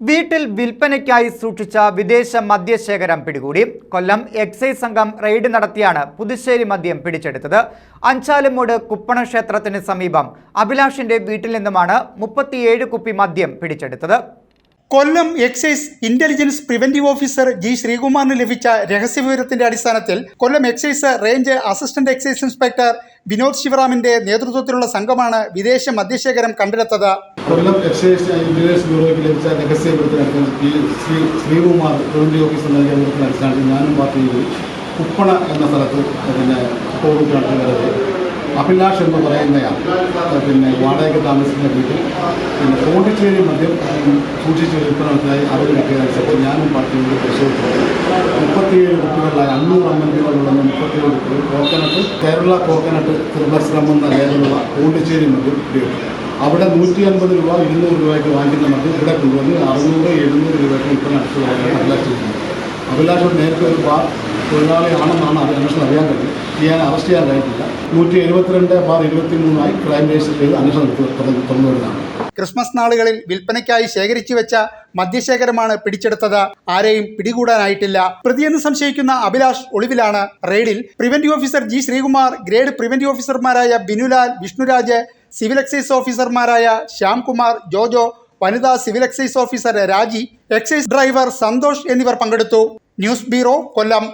വീട്ടിൽ വിൽപ്പനയ്ക്കായി സൂക്ഷിച്ച വിദേശ മദ്യശേഖരം പിടികൂടി. കൊല്ലം എക്സൈസ് സംഘം റെയ്ഡ് നടത്തിയാണ് പുതുശ്ശേരി മദ്യം പിടിച്ചെടുത്തത്. അഞ്ചാലുമൂട് കുപ്പണ ക്ഷേത്രത്തിന് സമീപം അഭിലാഷിന്റെ വീട്ടിൽ നിന്നുമാണ് മുപ്പത്തിയേഴ് കുപ്പി മദ്യം പിടിച്ചെടുത്തത്. Kollam excise intelligence preventive officer G ശ്രീകുമാറിന് ലഭിച്ച രഹസ്യവിവരത്തിന്റെ അടിസ്ഥാനത്തിൽ Kollam excise range assistant excise inspector Vinod ശിവറാമിന്റെ നേതൃത്വത്തിലുള്ള സംഘമാണ് വിദേശ മദ്യശേഖരം കണ്ടെടുത്തത്. കൊല്ലം എക്സൈസ് ഇന്റലിജൻസ് ബ്യൂറോയ്ക്ക് ലഭിച്ച രഹസ്യ വിവരത്തിനനുസരിച്ച് ഈ ശ്രീ ശ്രീകുമാർ പ്രിവന്റീവ് ഓഫീസർ നൽകിയ വിവരത്തിനനുസരിച്ച് ഞാനും പാർട്ടിയിൽ കുപ്പണ എന്ന സ്ഥലത്ത് പിന്നെ കോവിഡ് അഭിലാഷ് എന്ന് പറയുന്നയാൾ പിന്നെ വാടകയ്ക്ക് താമസിക്കുന്ന വീട്ടിൽ പിന്നെ പോണ്ടിച്ചേരി മദ്യം സൂക്ഷിച്ച് വിൽപ്പനത്തിനായി അറിവ് കിട്ടിയതനുസരിച്ച് ഞാനും പാർട്ടിയും പരിശോധിച്ചു. മുപ്പത്തിയേഴ് കുട്ടികളിലായി അഞ്ഞൂറ് എം എൽ ബികളുള്ള മുപ്പത്തിയേഴ് കുട്ടികൾ കോക്കനട്ട് കേരള കോക്കനട്ട് തിരുമ്പശ്രമം എന്ന ലേഖനുള്ള പോണ്ടിച്ചേരി മദ്യം ഉപയോഗിച്ചു. അവിടെ നൂറ്റി അൻപത് രൂപ ഇരുന്നൂറ് രൂപയ്ക്ക് വാങ്ങിക്കുന്ന മദ്യം ഇവിടെ കൊണ്ടുവന്ന് അറുന്നൂറ് എഴുന്നൂറ് രൂപയ്ക്ക് വിൽപ്പന നടത്തുന്നതാണ് അഭിലാഷ് അഭിലാഷ് നേരത്തെ ഒരു ബാർ തൊഴിലാളിയാണെന്നാണ് അത് അന്വേഷണം അറിയാൻ കഴിഞ്ഞത് ഞാൻ അറസ്റ്റ് ചെയ്യാൻ കഴിഞ്ഞിട്ടില്ല നൂറ്റി എഴുപത്തിരണ്ട് ബാർ ഇരുപത്തി മൂന്നായി ക്രൈം രജിസ്റ്റർ ചെയ്ത് അന്വേഷണം തുറന്നുവരുന്നതാണ് തുറന്നു വരുന്നതാണ് ക്രിസ്മസ് നാളുകളിൽ വിൽപ്പനയ്ക്കായി ശേഖരിച്ചു വെച്ച മദ്യശേഖരമാണ് പിടിച്ചെടുത്തത്. ആരെയും പിടികൂടാനായിട്ടില്ല. പ്രതിയെന്ന് സംശയിക്കുന്ന അഭിലാഷ് ഒളിവിലാണ്. റെയ്ഡിൽ preventive officer G Sreekumar grade preventive ഓഫീസർമാരായ ബിനുലാൽ വിഷ്ണുരാജ് സിവിൽ എക്സൈസ് ഓഫീസർമാരായ ശ്യാംകുമാർ ജോജോ വനിതാ civil excise officer Raji excise driver Santhosh എന്നിവർ പങ്കെടുത്തു. News bureau Kollam.